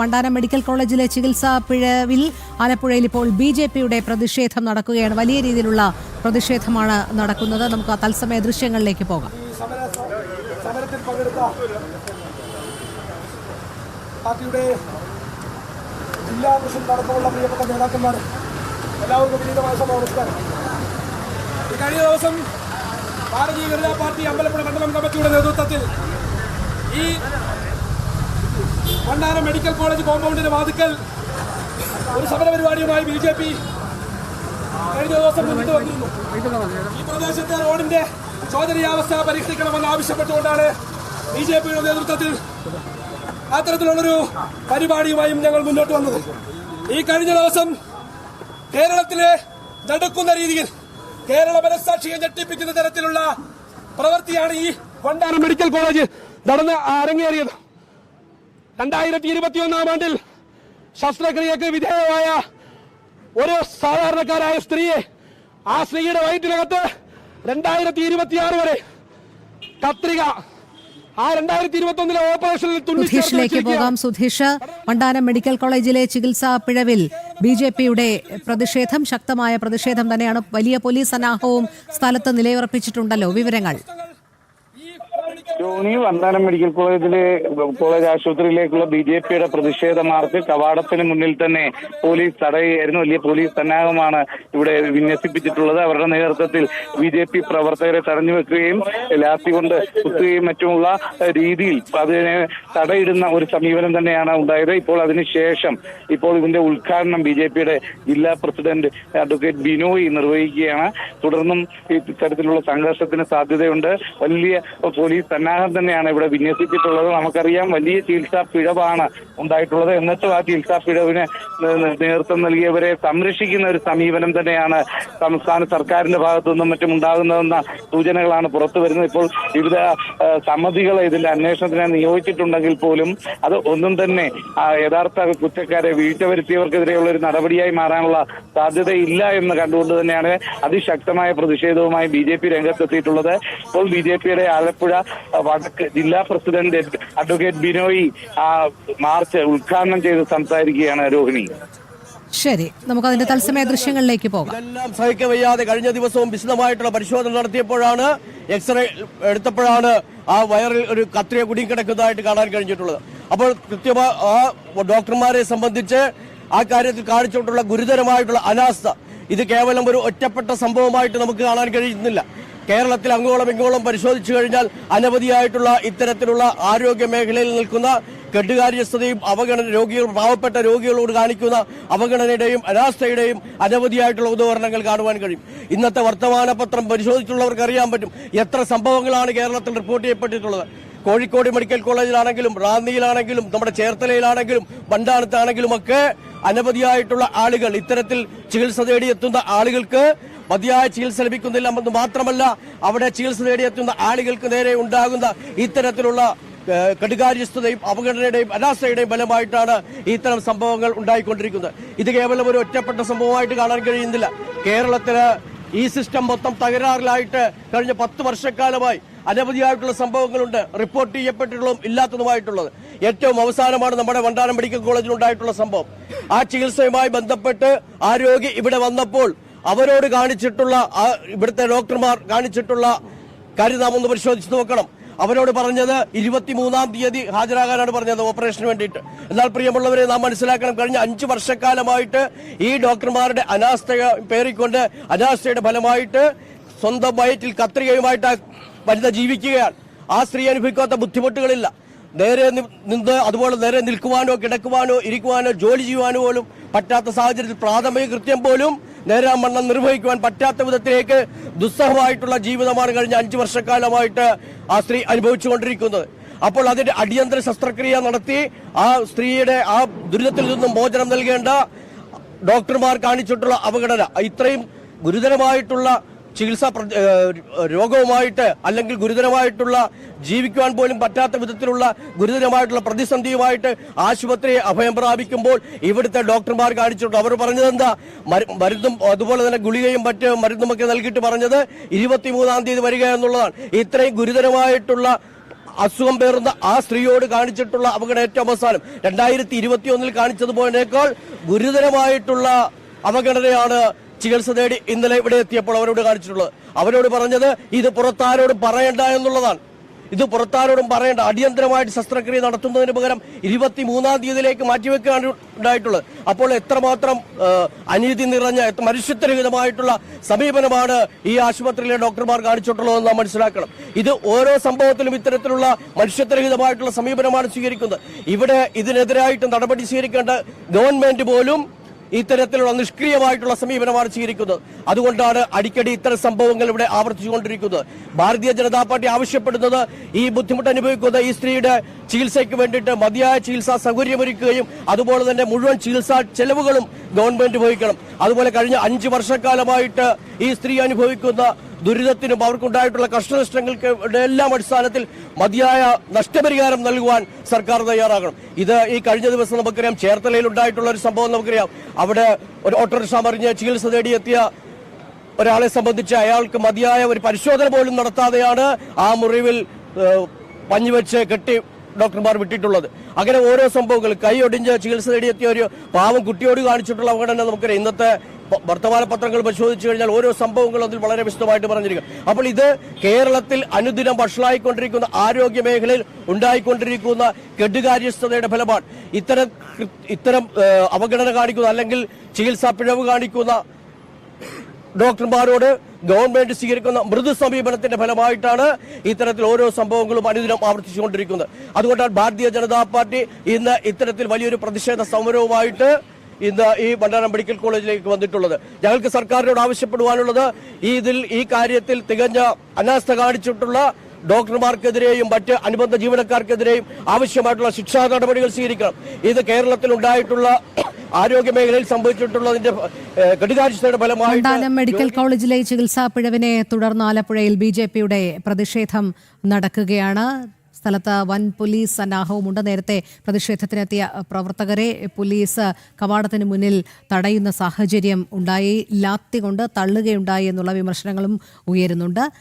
Vandanam medical കോളേജിലെ ചികിത്സാ പിഴവിൽ ആലപ്പുഴയിൽ ഇപ്പോൾ ബി ജെ പിയുടെ പ്രതിഷേധം നടക്കുകയാണ്. വലിയ രീതിയിലുള്ള പ്രതിഷേധമാണ് നടക്കുന്നത്. നമുക്ക് ആ തത്സമയ ദൃശ്യങ്ങളിലേക്ക് പോകാം. പാർട്ടിയുടെ കഴിഞ്ഞ ദിവസം ഭാരതീയ ജനതാ പാർട്ടി അമ്പലപ്പുഴ മണ്ഡലം കമ്മിറ്റിയുടെ നേതൃത്വത്തിൽ ഈ വണ്ടാനം മെഡിക്കൽ കോളേജ് കോമ്പൗണ്ടിന്റെ വാതുക്കൽ. ഒരു സമര പരിപാടിയുമായി ബി ജെ പി കഴിഞ്ഞ ദിവസം മുന്നിട്ട് വന്നിരുന്നു. ഈ പ്രദേശത്തെ റോഡിന്റെ ശോചനീയാവസ്ഥ പരീക്ഷിക്കണമെന്ന് ആവശ്യപ്പെട്ടുകൊണ്ടാണ് ബി ജെ പിയുടെ നേതൃത്വത്തിൽ അത്തരത്തിലുള്ളൊരു പരിപാടിയുമായും ഞങ്ങൾ മുന്നോട്ട് വന്നത്. ഈ കഴിഞ്ഞ ദിവസം കേരളത്തിലെ നടക്കുന്ന രീതിയിൽ കേരള മനസാക്ഷിയെ ഞെട്ടിപ്പിക്കുന്ന തരത്തിലുള്ള പ്രവൃത്തിയാണ് ഈ വണ്ടാനം മെഡിക്കൽ കോളേജ് നടന്ന് അരങ്ങേറിയത്. രണ്ടായിരത്തി ഇരുപത്തിയൊന്നാം ആണ്ടിൽ ശസ്ത്രക്രിയക്ക് വിധേയമായ ഒരു സാധാരണക്കാരായ സ്ത്രീയെ ആ സ്ത്രീയുടെ വയറ്റിനകത്ത് രണ്ടായിരത്തി ഇരുപത്തിയാറ് വരെ കത്രിക സുധീഷിലേക്ക്. പോകാം. സുധീഷ് വണ്ടാനം മെഡിക്കൽ കോളേജിലെ ചികിത്സാ പിഴവിൽ ബി ജെ പിയുടെ പ്രതിഷേധം ശക്തമായ പ്രതിഷേധം തന്നെയാണ് വലിയ പോലീസ് സന്നാഹവും സ്ഥലത്ത് നിലയുറപ്പിച്ചിട്ടുണ്ടല്ലോ. വിവരങ്ങൾ. ജോണി വന്താനം മെഡിക്കൽ കോളേജിലെ കോളേജ് ആശുപത്രിയിലേക്കുള്ള ബി ജെ പിയുടെ പ്രതിഷേധ മാർച്ച് കവാടത്തിന് മുന്നിൽ തന്നെ പോലീസ് തടയുകയായിരുന്നു. വലിയ പോലീസ് സന്നാഹമാണ് ഇവിടെ വിന്യസിപ്പിച്ചിട്ടുള്ളത്. അവരുടെ നേതൃത്വത്തിൽ ബി ജെ പി പ്രവർത്തകരെ തടഞ്ഞു വെക്കുകയും ലാത്തി കൊണ്ട് കുത്തുകയും മറ്റുമുള്ള രീതിയിൽ അതിനെ തടയിടുന്ന ഒരു സമീപനം തന്നെയാണ് ഉണ്ടായത്. ഇപ്പോൾ അതിനുശേഷം ഇപ്പോൾ ഇതിന്റെ ഉദ്ഘാടനം ബി ജെ പിയുടെ ജില്ലാ പ്രസിഡന്റ് അഡ്വക്കേറ്റ് ബിനോയ് നിർവഹിക്കുകയാണ്. തുടർന്നും ഇത്തരത്തിലുള്ള സംഘർഷത്തിന് സാധ്യതയുണ്ട്. വലിയ പോലീസ് സന്നാഹം തന്നെയാണ് ഇവിടെ വിന്യസിച്ചിട്ടുള്ളത്. നമുക്കറിയാം വലിയ ചികിത്സാ പിഴവാണ് ഉണ്ടായിട്ടുള്ളത്. എന്നിട്ടും ആ ചികിത്സാ പിഴവിന് നേതൃത്വം നൽകിയവരെ സംരക്ഷിക്കുന്ന ഒരു സമീപനം തന്നെയാണ് സംസ്ഥാന സർക്കാരിന്റെ ഭാഗത്തു നിന്നും മറ്റും ഉണ്ടാകുന്നതെന്ന സൂചനകളാണ് പുറത്തു വരുന്നത്. ഇപ്പോൾ വിവിധ സമിതികളെ ഇതിന്റെ അന്വേഷണത്തിന് നിയോഗിച്ചിട്ടുണ്ടെങ്കിൽ പോലും അത് ഒന്നും തന്നെ യഥാർത്ഥ കുറ്റക്കാരെ വീഴ്ച വരുത്തിയവർക്കെതിരെയുള്ള ഒരു നടപടിയായി മാറാനുള്ള സാധ്യതയില്ല എന്ന് കണ്ടുകൊണ്ട് തന്നെയാണ് അതിശക്തമായ പ്രതിഷേധവുമായി ബി ജെ പി രംഗത്തെത്തിയിട്ടുള്ളത്. ഇപ്പോൾ ബി ജെ പിയുടെ ആലപ്പുഴ വടക്ക് ജില്ലാ പ്രസിഡന്റ് അഡ്വക്കേറ്റ് ബിനോയി ആ മാർച്ച് ഉദ്ഘാടനം ചെയ്ത് സംസാരിക്കുകയാണ് രോഹിണി. ശരി നമുക്ക് അതിന്റെ തത്സമയ ദൃശ്യങ്ങളിലേക്ക് പോകാം. ഇതെല്ലാം സഹിക്കാൻ വയ്യാതെ കഴിഞ്ഞ ദിവസവും വിശദമായിട്ടുള്ള പരിശോധന നടത്തിയപ്പോഴാണ് എക്സ്റേ എടുത്തപ്പോഴാണ് ആ വയറിൽ ഒരു കത്രിയ കുടുങ്ങിക്കിടക്കുന്നതായിട്ട് കാണാൻ കഴിഞ്ഞിട്ടുള്ളത്. അപ്പോൾ കൃത്യമായി ആ ഡോക്ടർമാരെ സംബന്ധിച്ച് ആ കാര്യത്തിൽ കാണിച്ചിട്ടുള്ള ഗുരുതരമായിട്ടുള്ള അനാസ്ഥ. ഇത് കേവലം ഒരു ഒറ്റപ്പെട്ട സംഭവമായിട്ട് നമുക്ക് കാണാൻ കഴിയുന്നില്ല. കേരളത്തിൽ അങ്ങോളം ഇങ്ങോളം പരിശോധിച്ചു കഴിഞ്ഞാൽ അനവധിയായിട്ടുള്ള ഇത്തരത്തിലുള്ള ആരോഗ്യ മേഖലയിൽ നിൽക്കുന്ന കെട്ടുകാര്യസ്ഥതയും അവഗണന രോഗികൾ പാവപ്പെട്ട രോഗികളോട് കാണിക്കുന്ന അവഗണനയുടെയും അനാസ്ഥയുടെയും അനവധിയായിട്ടുള്ള ഉദാഹരണങ്ങൾ കാണുവാൻ കഴിയും. ഇന്നത്തെ വർത്തമാന പത്രം പരിശോധിച്ചുള്ളവർക്ക് അറിയാൻ പറ്റും എത്ര സംഭവങ്ങളാണ് കേരളത്തിൽ റിപ്പോർട്ട് ചെയ്യപ്പെട്ടിട്ടുള്ളത്. കോഴിക്കോട് മെഡിക്കൽ കോളേജിലാണെങ്കിലും റാന്നിയിലാണെങ്കിലും നമ്മുടെ ചേർത്തലയിലാണെങ്കിലും വണ്ടാനത്താണെങ്കിലും ഒക്കെ അനവധിയായിട്ടുള്ള ആളുകൾ ഇത്തരത്തിൽ ചികിത്സ തേടിയെത്തുന്ന ആളുകൾക്ക് മതിയായ ചികിത്സ ലഭിക്കുന്നില്ല മാത്രമല്ല അവിടെ ചികിത്സ നേടിയെത്തുന്ന ആളുകൾക്ക് നേരെ ഉണ്ടാകുന്ന ഇത്തരത്തിലുള്ള കടുകാര്യസ്ഥതയും അപകടനയുടെയും അനാസ്ഥയുടെയും ഫലമായിട്ടാണ് ഇത്തരം സംഭവങ്ങൾ ഉണ്ടായിക്കൊണ്ടിരിക്കുന്നത്. ഇത് കേവലം ഒരു ഒറ്റപ്പെട്ട സംഭവമായിട്ട് കാണാൻ കഴിയുന്നില്ല. കേരളത്തിൽ ഈ സിസ്റ്റം മൊത്തം തകരാറിലായിട്ട് കഴിഞ്ഞ പത്ത് വർഷക്കാലമായി അനവധിയായിട്ടുള്ള സംഭവങ്ങളുണ്ട്. റിപ്പോർട്ട് ചെയ്യപ്പെട്ടിട്ടുള്ളതും ഇല്ലാത്തതുമായിട്ടുള്ളത്. ഏറ്റവും അവസാനമാണ് നമ്മുടെ വണ്ടാനം മെഡിക്കൽ കോളേജിൽ ഉണ്ടായിട്ടുള്ള സംഭവം. ആ ചികിത്സയുമായി ബന്ധപ്പെട്ട് ആ ഇവിടെ വന്നപ്പോൾ അവരോട് കാണിച്ചിട്ടുള്ള ഇവിടുത്തെ ഡോക്ടർമാർ കാണിച്ചിട്ടുള്ള കാര്യം നാം ഒന്ന് പരിശോധിച്ച് നോക്കണം. അവരോട് പറഞ്ഞത് ഇരുപത്തിമൂന്നാം തീയതി ഹാജരാകാനാണ് പറഞ്ഞത് ഓപ്പറേഷന് വേണ്ടിയിട്ട്. എന്നാൽ പ്രിയമുള്ളവരെ നാം മനസ്സിലാക്കണം കഴിഞ്ഞ അഞ്ച് വർഷക്കാലമായിട്ട് ഈ ഡോക്ടർമാരുടെ അനാസ്ഥ പേറിക്കൊണ്ട് അനാസ്ഥയുടെ ഫലമായിട്ട് സ്വന്തം വയറ്റിൽ കത്രികയുമായിട്ട് വനിത ജീവിക്കുകയാണ്. ആ സ്ത്രീ അനുഭവിക്കാത്ത ബുദ്ധിമുട്ടുകളില്ല. നേരെ നിന്ന് അതുപോലെ നേരെ നിൽക്കുവാനോ കിടക്കുവാനോ ഇരിക്കുവാനോ ജോലി ചെയ്യുവാനോ പോലും പറ്റാത്ത സാഹചര്യത്തിൽ പ്രാഥമിക കൃത്യം പോലും നേരെ വണ്ണം നിർവഹിക്കുവാൻ പറ്റാത്ത വിധത്തിലേക്ക് ദുസ്സഹമായിട്ടുള്ള ജീവിതമാണ് കഴിഞ്ഞ അഞ്ചു വർഷക്കാലമായിട്ട് ആ സ്ത്രീ അനുഭവിച്ചുകൊണ്ടിരിക്കുന്നത്. അപ്പോൾ അതിന്റെ അടിയന്തര ശസ്ത്രക്രിയ നടത്തി ആ സ്ത്രീയുടെ ആ ദുരിതത്തിൽ നിന്നും മോചനം നൽകേണ്ട ഡോക്ടർമാർ കാണിച്ചിട്ടുള്ള അവഗണന ഇത്രയും ഗുരുതരമായിട്ടുള്ള ചികിത്സാ രോഗവുമായിട്ട് അല്ലെങ്കിൽ ഗുരുതരമായിട്ടുള്ള ജീവിക്കുവാൻ പോലും പറ്റാത്ത വിധത്തിലുള്ള ഗുരുതരമായിട്ടുള്ള പ്രതിസന്ധിയുമായിട്ട് ആശുപത്രിയെ അഭയം പ്രാപിക്കുമ്പോൾ ഇവിടുത്തെ ഡോക്ടർമാർ കാണിച്ചിട്ടുണ്ട്. അവർ പറഞ്ഞത് എന്താ മരുന്നും അതുപോലെ തന്നെ ഗുളികയും മറ്റ് മരുന്നുമൊക്കെ നൽകിയിട്ട് പറഞ്ഞത് ഇരുപത്തിമൂന്നാം തീയതി വരിക എന്നുള്ളതാണ്. ഇത്രയും ഗുരുതരമായിട്ടുള്ള അസുഖം പേറുന്ന ആ സ്ത്രീയോട് കാണിച്ചിട്ടുള്ള അപകടം ഏറ്റവും അവസാനം. രണ്ടായിരത്തി ഇരുപത്തിയൊന്നിൽ കാണിച്ചതുപോലേക്കാൾ ഗുരുതരമായിട്ടുള്ള അവഗണനയാണ് ചികിത്സ തേടി ഇന്നലെ ഇവിടെ എത്തിയപ്പോൾ അവരോട് കാണിച്ചിട്ടുള്ളത്. അവരോട് പറഞ്ഞത് ഇത് പുറത്താരോടും പറയണ്ട എന്നുള്ളതാണ്. ഇത് പുറത്താരോടും പറയേണ്ട. അടിയന്തരമായിട്ട് ശസ്ത്രക്രിയ നടത്തുന്നതിന് പകരം ഇരുപത്തി മൂന്നാം തീയതിയിലേക്ക് മാറ്റിവെക്കുകയാണ് ഉണ്ടായിട്ടുള്ളത്. അപ്പോൾ എത്രമാത്രം അനീതി നിറഞ്ഞ മനുഷ്യത്വരഹിതമായിട്ടുള്ള സമീപനമാണ് ഈ ആശുപത്രിയിലെ ഡോക്ടർമാർ കാണിച്ചിട്ടുള്ളതെന്ന് നാം മനസ്സിലാക്കണം. ഇത് ഓരോ സംഭവത്തിലും ഇത്തരത്തിലുള്ള മനുഷ്യത്വരഹിതമായിട്ടുള്ള സമീപനമാണ് സ്വീകരിക്കുന്നത്. ഇവിടെ ഇതിനെതിരായിട്ട് നടപടി സ്വീകരിക്കേണ്ട ഗവൺമെന്റ് പോലും ഇത്തരത്തിലുള്ള നിഷ്ക്രിയമായിട്ടുള്ള സമീപനമാണ് സ്വീകരിക്കുന്നത് അതുകൊണ്ടാണ് അടിക്കടി ഇത്തരം സംഭവങ്ങൾ ഇവിടെ ആവർത്തിച്ചുകൊണ്ടിരിക്കുന്നത്. ഭാരതീയ ജനതാ പാർട്ടി ആവശ്യപ്പെടുന്നത് ഈ ബുദ്ധിമുട്ട് അനുഭവിക്കുന്ന ഈ സ്ത്രീയുടെ ചികിത്സയ്ക്ക് വേണ്ടിയിട്ട് മതിയായ ചികിത്സാ സൗകര്യമൊരുക്കുകയും അതുപോലെ തന്നെ മുഴുവൻ ചികിത്സാ ചെലവുകളും ഗവൺമെന്റ് വഹിക്കണം. അതുപോലെ കഴിഞ്ഞ അഞ്ച് വർഷക്കാലമായിട്ട് ഈ സ്ത്രീ അനുഭവിക്കുന്ന ദുരിതത്തിനും അവർക്കുണ്ടായിട്ടുള്ള കഷ്ടനഷ്ടങ്ങൾക്ക് എല്ലാം അടിസ്ഥാനത്തിൽ മതിയായ നഷ്ടപരിഹാരം നൽകുവാൻ സർക്കാർ തയ്യാറാകണം. ഇത് ഈ കഴിഞ്ഞ ദിവസം നമുക്കറിയാം ചേർത്തലയിൽ ഉണ്ടായിട്ടുള്ള ഒരു സംഭവം നമുക്കറിയാം. അവിടെ ഒരു ഓട്ടോറിക്ഷ മറിഞ്ഞ് ചികിത്സ തേടിയെത്തിയ ഒരാളെ സംബന്ധിച്ച് അയാൾക്ക് മതിയായ ഒരു പരിശോധന പോലും നടത്താതെയാണ് ആ മുറിവിൽ പഞ്ഞുവെച്ച് കെട്ടി ഡോക്ടർമാർ വിട്ടിട്ടുള്ളത്. അങ്ങനെ ഓരോ സംഭവങ്ങൾ കൈ ഒടിഞ്ഞ് ചികിത്സ തേടിയെത്തിയ ഒരു പാവം കുട്ടിയോട് കാണിച്ചിട്ടുള്ള അപകടം നമുക്കറിയാം. ഇന്നത്തെ വർത്തമാന പത്രങ്ങൾ പരിശോധിച്ചു കഴിഞ്ഞാൽ ഓരോ സംഭവങ്ങളും അതിൽ വളരെ വിശദമായിട്ട് പറഞ്ഞിരിക്കും അപ്പോൾ ഇത് കേരളത്തിൽ അനുദിനം വഷളായിക്കൊണ്ടിരിക്കുന്ന ആരോഗ്യ മേഖലയിൽ ഉണ്ടായിക്കൊണ്ടിരിക്കുന്ന കെടുകാര്യസ്ഥതയുടെ ഫലമാണ്. ഇത്തരം ഇത്തരം അവഗണന കാണിക്കുന്ന അല്ലെങ്കിൽ ചികിത്സാ പിഴവ് കാണിക്കുന്ന ഡോക്ടർമാരോട് ഗവൺമെന്റ് സ്വീകരിക്കുന്ന മൃദു സമീപനത്തിന്റെ ഫലമായിട്ടാണ് ഇത്തരത്തിൽ ഓരോ സംഭവങ്ങളും അനുദിനം ആവർത്തിച്ചുകൊണ്ടിരിക്കുന്നത്. അതുകൊണ്ടാണ് ഭാരതീയ ജനതാ പാർട്ടി ഇന്ന് ഇത്തരത്തിൽ വലിയൊരു പ്രതിഷേധ സമരവുമായിട്ട് ഇന്ന് ഈ ഭണ്ഡാരം മെഡിക്കൽ കോളേജിലേക്ക് വന്നിട്ടുള്ളത്. ഞങ്ങൾക്ക് സർക്കാരിനോട് ആവശ്യപ്പെടുവാനുള്ളത് ഈ ഇതിൽ ഈ കാര്യത്തിൽ തികഞ്ഞ അനാസ്ഥ കാണിച്ചിട്ടുള്ള ഡോക്ടർമാർക്കെതിരെയും മറ്റ് അനുബന്ധ ജീവനക്കാർക്കെതിരെയും ആവശ്യമായിട്ടുള്ള ശിക്ഷാ നടപടികൾ സ്വീകരിക്കണം. ഇത് കേരളത്തിൽ ഉണ്ടായിട്ടുള്ള ആരോഗ്യ മേഖലയിൽ സംഭവിച്ചിട്ടുള്ളതിന്റെ ഏഹ്, ഫലമായി മെഡിക്കൽ കോളേജിലെ ചികിത്സാ പിഴവിനെ തുടർന്ന് ആലപ്പുഴയിൽ ബി ജെ പിയുടെ പ്രതിഷേധം നടക്കുകയാണ്. സ്ഥലത്ത് വൻ പോലീസ് സന്നാഹവുമുണ്ട്. നേരത്തെ പ്രതിഷേധത്തിനെത്തിയ പ്രവർത്തകരെ പോലീസ് കവാടത്തിന് മുന്നിൽ തടയുന്ന സാഹചര്യം ഉണ്ടായി ലാത്തി കൊണ്ട് തള്ളുകയുണ്ടായി എന്നുള്ള വിമർശനങ്ങളും ഉയരുന്നുണ്ട്.